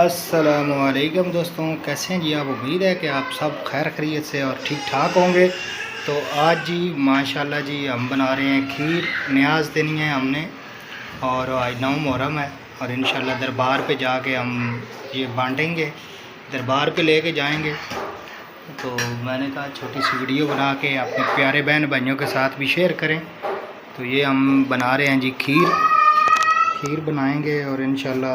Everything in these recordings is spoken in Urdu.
السلام علیکم دوستوں، کیسے ہیں جی؟ آپ امید ہے کہ آپ سب خیر خیریت سے اور ٹھیک ٹھاک ہوں گے۔ تو آج جی ماشاءاللہ جی ہم بنا رہے ہیں کھیر، نیاز دینی ہے ہم نے اور آج نو محرم ہے اور انشاءاللہ دربار پہ جا کے ہم یہ بانٹیں گے، دربار پہ لے کے جائیں گے۔ تو میں نے کہا چھوٹی سی ویڈیو بنا کے اپنے پیارے بہن بھائیوں کے ساتھ بھی شیئر کریں۔ تو یہ ہم بنا رہے ہیں جی کھیر کھیر بنائیں گے اور انشاءاللہ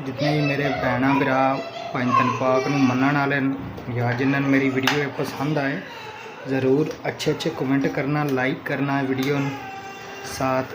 ਜਿੰਨੇ ਵੀ ਮੇਰੇ ਭੈਣਾ ਭਰਾ ਪੰਜਤਨ ਪਾਕ ਨੂੰ ਮੰਨਣ ਵਾਲੇ ਜਾਂ ਜਿਨ੍ਹਾਂ ਨੂੰ ਮੇਰੀ ਵੀਡੀਓ ਪਸੰਦ ਆਏ ਜ਼ਰੂਰ ਅੱਛੇ ਅੱਛੇ ਕਮੈਂਟ ਕਰਨਾ ਲਾਈਕ ਕਰਨਾ ਵੀਡੀਓ ਨੂੰ ਸਾਥ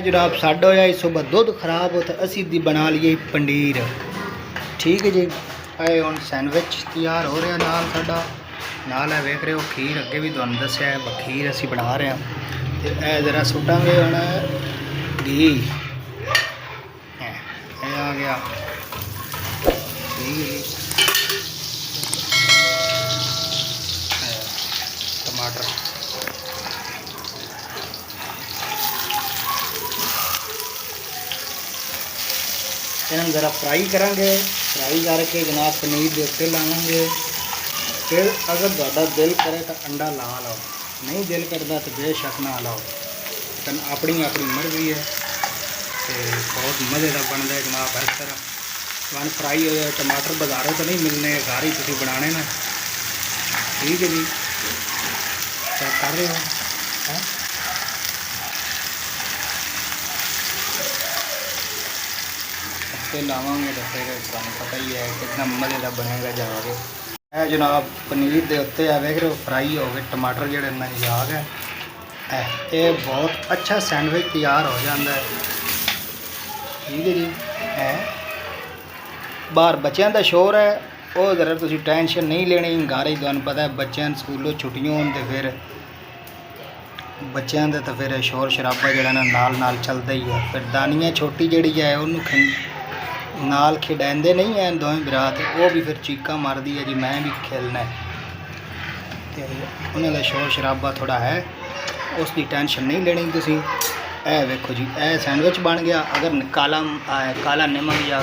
ਜਨਾਬ ਸਾਡਾ ਹੋਇਆ ਇਸ ਤੋਂ ਬਾਅਦ ਦੁੱਧ ਖਰਾਬ ਹੋ ਤਾਂ ਅਸੀਂ ਦੀ ਬਣਾ ਲਈਏ ਪਨੀਰ ਠੀਕ ਹੈ ਜੀ? ਇਹ ਹੁਣ ਸੈਂਡਵਿਚ ਤਿਆਰ ਹੋ ਰਿਹਾ ਨਾਲ ਸਾਡਾ। ਨਾਲ ਹੈ ਵੇਖ ਰਹੇ ਹੋ, ਖੀਰ ਅੱਗੇ ਵੀ ਤੁਹਾਨੂੰ ਦੱਸਿਆ ਹੈ ਖੀਰ ਅਸੀਂ ਬਣਾ ਰਹੇ ਹਾਂ। ਤੇ ਇਹ ਜ਼ਰਾ ਸੁੱਟਾਂਗੇ ਹੁਣ। ਘੀ। ਇਹ ਇਹ ਆ ਗਿਆ। ਘੀ। ਟਮਾਟਰ। ਇਹਨਾਂ ਨੂੰ ਜ਼ਰਾ ਫਰਾਈ ਕਰਾਂਗੇ। ਫਰਾਈ ਕਰਕੇ ਜਨਾਬ ਪਨੀਰ ਦੇ ਉੱਤੇ ਲਾਵਾਂਗੇ। ਫਿਰ ਅਗਰ ਤੁਹਾਡਾ ਦਿਲ ਕਰੇ ਤਾਂ ਅੰਡਾ ਲਾ ਲਓ। ਨਹੀਂ ਦਿਲ ਕਰਦਾ ਤਾਂ ਬੇਸ਼ੱਕ ਨਾ ਲਾਓ। ਤਾਂ ਆਪਣੀ ਆਪਣੀ ਮਰਜ਼ੀ ਹੈ। ਤੇ ਬਹੁਤ ਮਜ਼ੇ ਦਾ ਬਣਦਾ ਹੈ ਜਨਾਬ ਹਰ ਤਰ੍ਹਾਂ। ਵਨ ਫਰਾਈ ਹੋਇਆ ਟਮਾਟਰ ਬਾਜ਼ਾਰੋਂ ਤਾਂ ਨਹੀਂ ਮਿਲਨੇ ਘਰ ਹੀ ਤੁਸੀਂ ਬਣਾਣੇ ਨੇ। ਠੀਕ ਹੈ ਜੀ। ਚੈੱਕ ਕਰ ਰਹੇ ਹੋ। ਹੈਂ? ਤੇ ਲਾਵਾਂਗੇ ਤਾਂ ਫਿਰ ਤੁਹਾਨੂੰ ਪਤਾ ਹੀ ਹੈ ਕਿੰਨਾ ਮਜ਼ੇ ਦਾ ਬਣੇਗਾ ਜਾਵਾਂਗੇ ਇਹ ਜਨਾਬ ਪਨੀਰ ਦੇ ਉੱਤੇ ਆ, ਵੇਖ ਰਹੇ ਫਰਾਈ ਹੋ ਗਏ, ਟਮਾਟਰ ਜਿਹੜੇ ਨਜ਼ਾਗ ਹੈ। ਇਹ ਬਹੁਤ ਅੱਛਾ ਸੈਂਡਵਿਚ ਤਿਆਰ ਹੋ ਜਾਂਦਾ ਹੈ। ਠੀਕ ਹੈ ਜੀ। ਹੈ ਬਾਹਰ ਬੱਚਿਆਂ ਦਾ ਸ਼ੋਰ ਹੈ, ਉਹ ਜ਼ਰਾ ਤੁਸੀਂ ਟੈਨਸ਼ਨ ਨਹੀਂ ਲੈਣੀ ਘਰ ਹੀ ਤੁਹਾਨੂੰ ਪਤਾ ਹੈ, ਬੱਚਿਆਂ ਨੂੰ ਸਕੂਲੋਂ ਛੁੱਟੀਆਂ ਹੋਣ ਤੇ ਫਿਰ ਬੱਚਿਆਂ ਦਾ ਤਾਂ ਫਿਰ ਸ਼ੋਰ ਸ਼ਰਾਬਾ ਜਿਹੜਾ ਨਾ ਨਾਲ ਨਾਲ ਚੱਲਦਾ ਹੀ ਹੈ। ਫਿਰ ਦਾਨੀਆਂ ਛੋਟੀ ਜਿਹੜੀ ਹੈ, ਉਹਨੂੰ ਨਾਲ ਖਿਡਾਉਂਦੇ ਨਹੀਂ ਐ ਦੋਵੇਂ ਭਰਾ ਤੇ ਉਹ ਵੀ ਫਿਰ ਚੀਕਾਂ ਮਾਰਦੀ ਹੈ ਜੀ, ਮੈਂ ਵੀ ਖੇਲਣਾ ਹੈ। ਤੇ ਉਹਨਾਂ ਦਾ ਸ਼ੋਰ ਸ਼ਰਾਬਾ ਥੋੜਾ ਹੈ ਉਸ ਦੀ ਟੈਨਸ਼ਨ ਨਹੀਂ ਲੈਣੀ ਤੁਸੀਂ। ਇਹ ਵੇਖੋ ਜੀ, ਇਹ ਸੈਂਡਵਿਚ ਬਣ ਗਿਆ, ਅਗਰ ਕਾਲਾ ਕਾਲਾ ਨਮਕ ਜਾਂ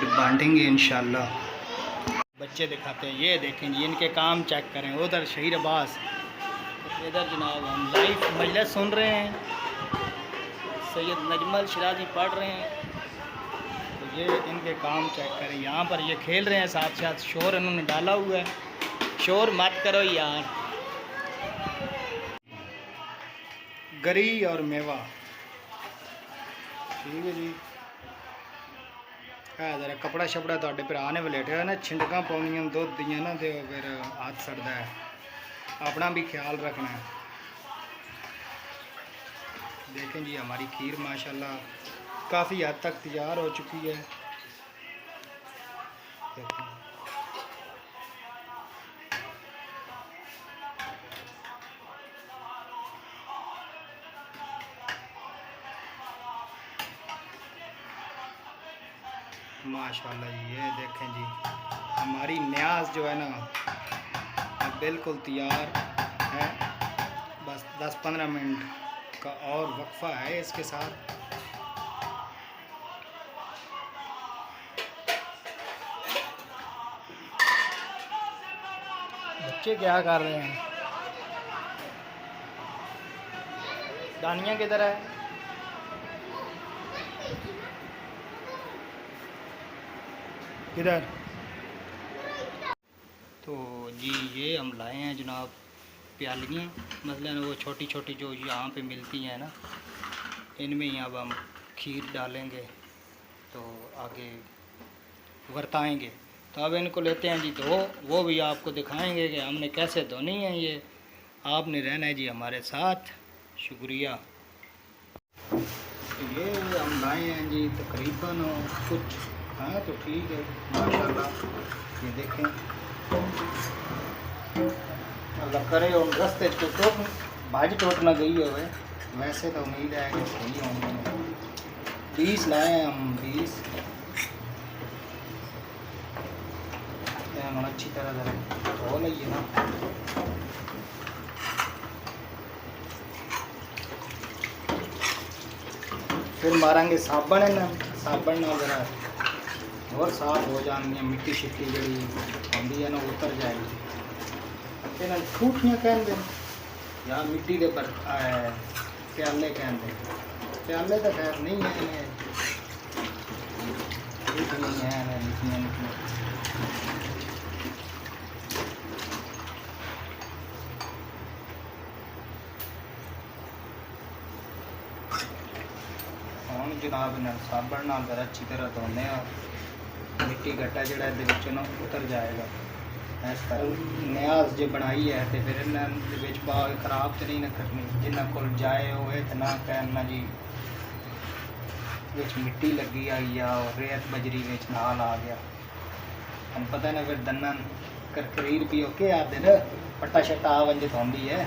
پھر بانٹیں گے انشاءاللہ۔ بچے دکھاتے ہیں، یہ دیکھیں جی ان کے کام چیک کریں۔ ادھر شہیر عباس، ادھر جناب ہم لائف مجلس سن رہے ہیں۔ سید نجمل شرازی پڑھ رہے ہیں۔ تو یہ ان کے کام چیک کریں۔ یہاں پر یہ کھیل رہے ہیں، ساتھ ساتھ شور انہوں نے ڈالا ہوا ہے۔ شور مت کرو یار۔ گری اور میوہ۔ ٹھیک ہے جی۔ ہے ذرا کپڑا شپڑا ਤੁਹਾਡੇ ਭਰਾ ਨੇ ਵਲੇਟ ਹੋਇਆ ਨਾ ਛਿੰਡਕਾਂ ਪਾਉਣੀਆਂ، ਦੁੱਧ ਦੀਆਂ ਨਾ، ਤੇ ਫਿਰ ਹੱਥ ਸੜਦਾ ਹੈ। اپنا بھی خیال رکھنا ہے دیکھیں جی ہماری کھیر ماشاءاللہ کافی حد تک تیار ہو چکی ہے دیکھیں ماشاءاللہ جی یہ دیکھیں جی۔ ہماری نیاز جو ہے نا اب بالکل تیار ہے۔ بس دس پندرہ منٹ کا اور وقفہ ہے اس کے ساتھ۔ بچے کیا کر رہے ہیں؟ دانیہ کدھر ہے ادھر۔ تو جی یہ ہم لائے ہیں جناب پیالیاں۔ مثلا وہ چھوٹی چھوٹی جو یہاں پہ ملتی ہیں نا، ان میں ہی اب ہم کھیر ڈالیں گے تو آگے ورتائیں گے۔ تو اب ان کو لیتے ہیں جی دھو وہ بھی آپ کو دکھائیں گے کہ ہم نے کیسے دھونی ہے یہ۔ آپ نے رہنا ہے جی ہمارے ساتھ۔ شکریہ۔ یہ ہم لائے ہیں جی تقریباً کچھ ہاں تو ٹھیک ہے ماشاء اللہ یہ دیکھیں۔ اللہ کرے اور رستے تو ٹوٹ بھاج ٹوٹ نہ گئی ہوئے۔ ویسے تو امید ہے کہ صحیح ہوں گے۔ بیس لائے ہیں ہم، بیس۔ ہم اچھی طرح ذرا دھو لئیے نا۔ پھر ماریں گے صابن ہے نا۔ صابن ذرا۔ ਹੋਰ ਸਾਫ਼ ਹੋ ਜਾਣਗੀਆਂ ਮਿੱਟੀ ਸ਼ਿੱਟੀ ਜਿਹੜੀ ਹੁੰਦੀ ਹੈ ਨਾ ਉਤਰ ਜਾਏਗੀ। ਇਹਨਾਂ ਠੂਠੀਆਂ ਕਹਿੰਦੇ ਜਾਂ ਮਿੱਟੀ ਦੇ ਪਰ ਪਿਆਲੇ ਕਹਿੰਦੇ। ਪਿਆਲੇ ਤਾਂ ਖੈਰ ਨਹੀਂ ਹੈ ਇਹ। ਇਹ ਨਹੀਂ ਹੈ ਨਿੱਕੀਆਂ ਨਿੱਕੀਆਂ ਹੁਣ ਜਨਾਬ ਨਾਲ ਸਾਬਣ ਨਾਲ ਜ਼ਰਾ ਅੱਛੀ ਤਰ੍ਹਾਂ ਧੋਨੇ ਆ। ਮਿੱਟੀ ਘਟਾ ਜਿਹੜਾ ਇਹਦੇ ਵਿੱਚ ਨਾ ਉਤਰ ਜਾਏਗਾ। ਇਸ ਤਰ੍ਹਾਂ ਨਿਆਜ਼ ਜੇ ਬਣਾਈ ਹੈ ਤੇ ਫਿਰ ਇਹਨਾਂ ਦੇ ਵਿੱਚ ਬਾਲ ਖਰਾਬ ਤੇ ਨਹੀਂ ਨਾ ਕਰਨੀ ਜਿੰਨਾ ਕੋਲ ਜਾਏ ਹੋਏ ਤੇ ਨਾ ਕਰਨਾ ਜੀ। ਵਿੱਚ ਮਿੱਟੀ ਲੱਗੀ ਆਈ ਆ ਔਰ ਰੇਤ ਬਜਰੀ ਵਿੱਚ ਨਾਲ ਆ ਗਿਆ। ਹਮ ਪਤਾ ਨਾ ਫਿਰ ਦੰਨਾਂ ਕਰਕਰੀਰ ਵੀ ਓਕੇ ਆਦੇ ਨਾ ਪੱਟਾ ਸ਼ਟਾ ਵੰਜਿਤ ਹੁੰਦੀ ਹੈ।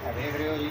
ਆ ਦੇਖ ਰਹੇ ਹੋ ਜੀ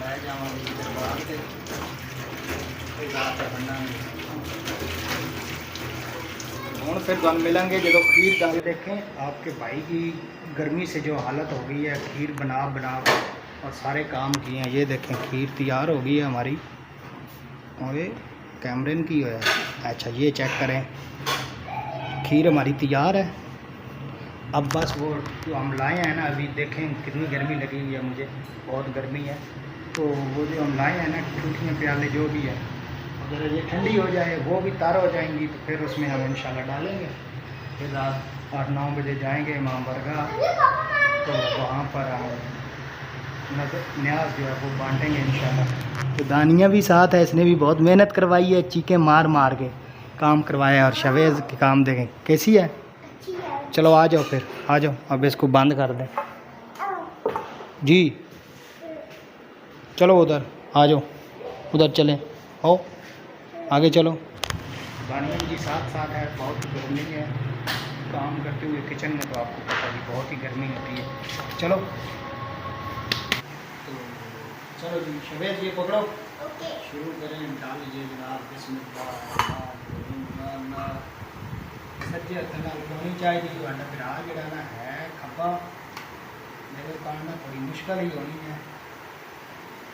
ਲੈ ਜਾਵਾਂਗੇ ਜੀ ਦਰਬਾਰ ਤੇ پھر دن ملیں گے جب کھیر ڈال دیکھیں آپ کے بھائی کی گرمی سے جو حالت ہو گئی ہے کھیر بنا بنا اور سارے کام کیے ہیں یہ دیکھیں کھیر تیار ہو گئی ہے ہماری اور یہ کیمرن کی ہے اچھا یہ چیک کریں کھیر ہماری تیار ہے اب بس وہ جو ہم لائے ہیں نا ابھی دیکھیں کتنی گرمی لگی ہوئی ہے مجھے بہت گرمی ہے تو وہ جو ہم لائے ہیں نا ٹوٹیاں پیالے جو بھی ہے، اگر یہ ٹھنڈی ہو جائے، وہ بھی تار ہو جائیں گی، تو پھر اس میں ہم انشاءاللہ ڈالیں گے۔ پھر رات آٹھ نو بجے جائیں گے امام برگاہ، تو وہاں پر نیاز جو ہے وہ بانٹیں گے انشاءاللہ۔ تو دانیہ بھی ساتھ ہے، اس نے بھی بہت محنت کروائی ہے چیکیں مار مار کے۔ کام کروایا اور شویز کے کام دیکھیں کیسی ہے؟ چلو آ جاؤ پھر، آ جاؤ، اب اس کو بند کر دیں۔ جی۔ چلو ادھر آ جاؤ۔ ادھر چلیں۔ ہو آگے چلو۔ بانوین جی ساتھ ساتھ ہے بہت گرمی ہے۔ کام کرتے ہوئے کچن میں تو آپ کو پتا جی بہت ہی گرمی ہوتی ہے۔ چلو۔ تو چلو جی شوید جی پکڑو۔ شروع کریں۔ ڈال لیجیے جناب۔ بسم اللہ۔ سجے ہاتھ لگانی چاہیے؟ ہے ਵਿਰਾਹ ਜਿਹੜਾ ਨਾ ਹੈ ਖੱਬਾ ਮੇਰੇ ਕਾਰਨ ਨਾ ਥੋੜੀ ਮੁਸ਼ਕਲ ਹੀ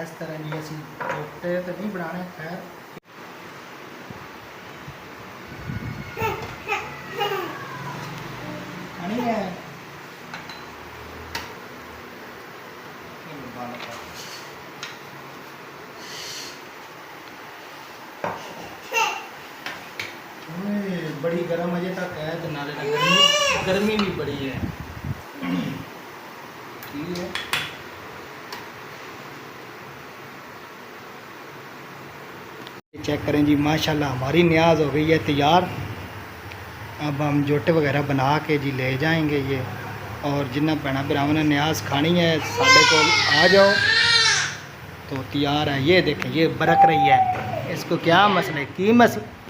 ਇਸ ਤਰ੍ਹਾਂ ਜੀ ਅਸੀਂ ਕੋਫਤੇ ਤੇ ਨਹੀਂ ਬਣਾਣੇ ਖੈਰ। ਖਾਣੀ ਹੈ। ਬੜੀ ਗਰਮ ਅਜੇ ਤੱਕ ਹੈ ਤੇ ਨਾਲੇ ਗਰਮੀ ਗਰਮੀ ਵੀ ਬੜੀ ਹੈ। چیک کریں جی ماشاءاللہ ہماری نیاز ہو گئی ہے تیار۔ اب ہم جوٹے وغیرہ بنا کے جی لے جائیں گے یہ۔ اور جنہ بہنا براہم نے نیاز کھانی ہے ساڑھے کو آ جاؤ۔ تو تیار ہے، یہ دیکھیں، یہ برک رہی ہے۔ اس کو کیا مسئلہ ہے؟ کی مسئلہ؟